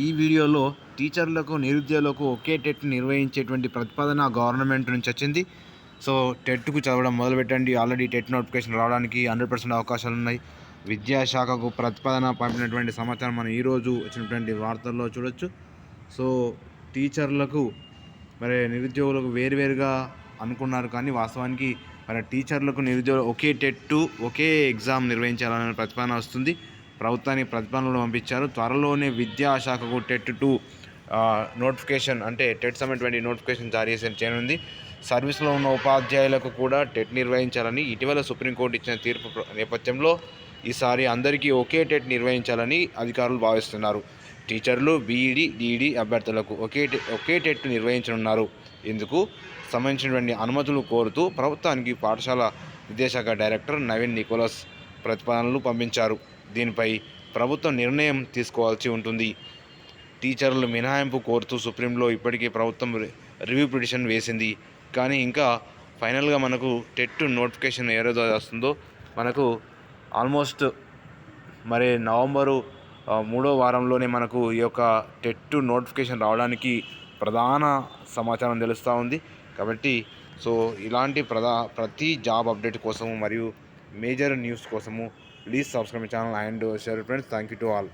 ఈ వీడియోలో టీచర్లకు నిరుద్యోగులకు ఒకే టెట్ నిర్వహించేటువంటి ప్రతిపాదన గవర్నమెంట్ నుంచి వచ్చింది సో టెట్కు చదవడం మొదలుపెట్టండి ఆల్రెడీ టెట్ నోటిఫికేషన్ రావడానికి హండ్రెడ్ పర్సెంట్ అవకాశాలు ఉన్నాయి విద్యాశాఖకు ప్రతిపాదన పంపినటువంటి సమాచారం మనం ఈరోజు వచ్చినటువంటి వార్తల్లో చూడొచ్చు సో టీచర్లకు మరి నిరుద్యోగులకు వేరువేరుగా అనుకున్నారు కానీ వాస్తవానికి మరి టీచర్లకు నిరుద్యోగులు ఒకే టెట్టు ఒకే ఎగ్జామ్ నిర్వహించాలనే ప్రతిపాదన వస్తుంది ప్రభుత్వానికి ప్రతిపాదనలు పంపించారు త్వరలోనే విద్యాశాఖకు టెట్ టూ నోటిఫికేషన్ అంటే టెట్ సమ్మె ట్వంటీ నోటిఫికేషన్ జారీ చేసిన చేయనుంది సర్వీస్లో ఉన్న ఉపాధ్యాయులకు కూడా టెట్ నిర్వహించాలని ఇటీవల సుప్రీంకోర్టు ఇచ్చిన తీర్పు నేపథ్యంలో ఈసారి అందరికీ ఒకే టెట్ నిర్వహించాలని అధికారులు భావిస్తున్నారు టీచర్లు బీఈడి డిఈడి అభ్యర్థులకు ఒకే ఒకే టెట్ నిర్వహించనున్నారు ఇందుకు సంబంధించినటువంటి అనుమతులు కోరుతూ ప్రభుత్వానికి పాఠశాల విద్యాశాఖ డైరెక్టర్ నవీన్ నికోలస్ ప్రతిపాదనలు పంపించారు దీనిపై ప్రభుత్వం నిర్ణయం తీసుకోవాల్సి ఉంటుంది టీచర్లు మినహాయింపు కోరుతూ సుప్రీంలో ఇప్పటికే ప్రభుత్వం రివ్యూ పిటిషన్ వేసింది కానీ ఇంకా ఫైనల్గా మనకు టెట్ నోటిఫికేషన్ ఏదో వస్తుందో మనకు ఆల్మోస్ట్ మరి నవంబరు మూడో వారంలోనే మనకు ఈ యొక్క టెట్ నోటిఫికేషన్ రావడానికి ప్రధాన సమాచారం తెలుస్తూ ఉంది కాబట్టి సో ఇలాంటి ప్రధా ప్రతి జాబ్ అప్డేట్ కోసము మరియు మేజర్ న్యూస్ కోసము Please subscribe my channel and share it, friends. Thank you to all.